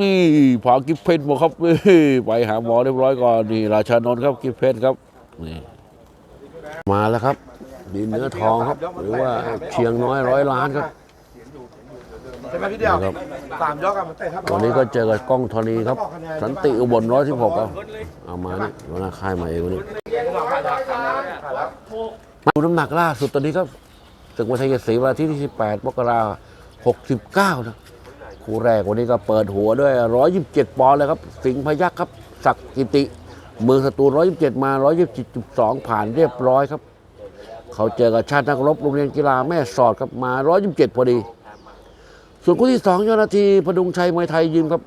นี่ผากิฟเพชรบอกครับนี่ไปหาหมอเรียบร้อยก่อนนี่ราชานนท์ครับกิฟเพชรครับนี่มาแล้วครับดินเนื้อทองครับ หรือว่าเชียงน้อยร้อยล้านครับใช่ไหมพี่เดียวครับสามยกอะมันเตะครับวันนี้ก็เจอกับกล้องธรณีครับ สันติอุบลร้อยสิบหกครับเอามานี่หัวหน้าค่ายมาเองวันนี้มาดูน้ำหนักล่าสุดตอนนี้ครับศึกวันชัยศรีวันอาทิตย์ที่18มกราคม69นะ คู่แรกวันนี้ก็เปิดหัวด้วย 127 ปอนด์เลยครับ สิงห์พยัคฆ์ครับ ศักดิ์กิติ เมืองสตูล127 มา 127.2 ผ่านเรียบร้อยครับ เขาเจอกับชาตินักรบโรงเรียนกีฬาแม่สอดครับมา 127 พอดี ส่วนคู่ที่ 2ยอดนาทีพดุงชัยมวยไทยยิมครับ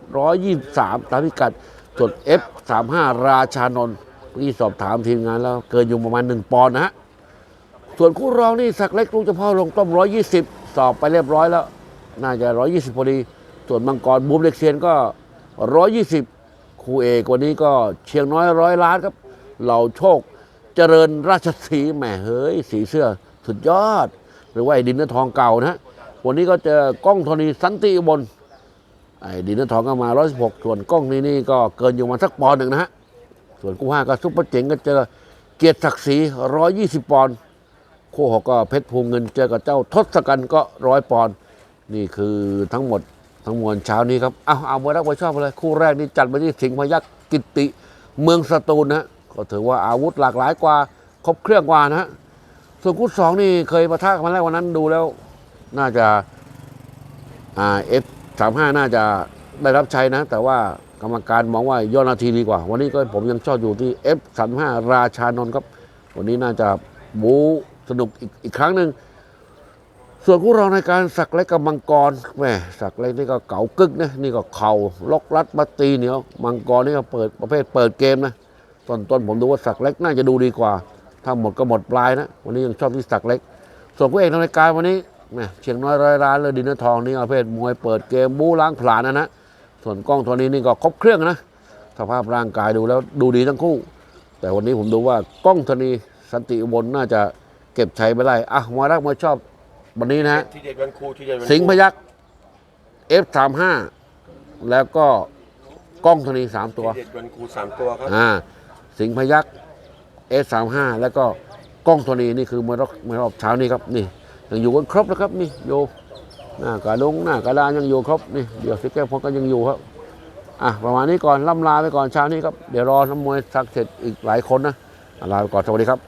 123 ตามพิกัดส่วน F35 ราชานนท์ที่สอบถามทีมงานแล้วเกินอยู่ประมาณ 1 ปอนด์นะฮะส่วนคู่รองนี่สักเล็กลูกเฉพาะลงต้ม 120 สอบไปเรียบร้อยแล้ว น่าจะ 120 พอดี ส่วนมังกรบูมเล็กเซียนก็ 120 คู่เอกวันนี้ก็เชียงน้อยร้อยล้านครับเหล่าโชคเจริญราชสีแหมเฮ้ย สีเสื้อสุดยอด หรือว่าไอ้ดินเนื้อทองเก่านะฮะวันนี้ก็เจอกล้องโทนีสันติบลไอ้ดินเนื้อทองก็มา 116 ส่วนกล้องนี่นี่ก็เกินอยู่มาสักปอนหนึ่งนะฮะส่วนคู่ห้าก็ซุปเปอร์เจ๋งก็เจอเกียรติศักดิ์ศรี120 ปอนด์คู่หกก็เพชรภูมิเงินเจอกับเจ้าทศกัณฐ์ก็ร้อยปอนด์นี่คือทั้งหมด ทั้งมวลเช้านี้ครับเอาเอามวยรักมวยชอบเลย คู่แรกนี่จัดมาที่สิงห์พยักษ์กิตติเมืองสตูลนะก็ถือว่าอาวุธหลากหลายกว่า ครบเครื่องกว่านะฮะส่วนคู่สองนี่เคยประทะกันมาแล้ววันนั้นดูแล้ว น่าจะอ่าเอฟสามห้าน่าจะได้รับใช้นะ แต่ว่ากรรมการมองว่ายอดนาทีดีกว่า วันนี้ก็ผมยังชอบอยู่ที่ F 3 5 ราชานนท์ครับ วันนี้น่าจะบูสนุกอีกอีกครั้งหนึ่ง ส่วนคู่เราในการสักเล็กกับมังกรแหมสักเล็กนี่ก็เก่ากึกนะนี่ก็เข่าล็อกรัดมาตีเหนียวมังกรนี่ก็เปิดประเภทเปิดเกมนะต้นต้นผมดูว่าสักเล็กน่าจะดูดีกว่า ถ้าหมดก็หมดปลายนะ วันนี้ยังชอบที่สักเล็ก ส่วนคู่เอกในรายการวันนี้แหมเชียงน้อยร้อยล้านเลยดินเนอร์ทองนี่ประเภทมวยเปิดเกมบู๊ล้างผลาญนะนะส่วนกล้องตัวนี้นี่ก็ครบเครื่องนะสภาพร่างกายดูแล้วดูดีทั้งคู่ แต่วันนี้ผมดูว่ากล้องธนีสันติอุบลน่าจะเก็บชัยไปได้อะมารักมาชอบ วันนี้นะฮะทีเด็ดวันครูทีเด็ดวันครูสิงห์พยักษ์ F35 แล้วก็กล้องธนีสามตัว ทีเด็ดวันครูสามตัวครับ อ่า สิงห์พยักษ์ F35 แล้วก็กล้องธนีนี่คือมวยรอบมวยรอบเช้านี้ครับนี่ยังอยู่กันครบนะครับนี่โยหน้ากาดงหน้ากาดานยังอยู่ครบนี่เดี๋ยวฟิกเกอร์พงก็ยังอยู่ครับอะประมาณนี้ก่อนล่ำลาไปก่อนเช้านี้ครับเดี๋ยวรอน้ำมวยสักเสร็จอีกหลายคนนะลาไปก่อนสวัสดีครับ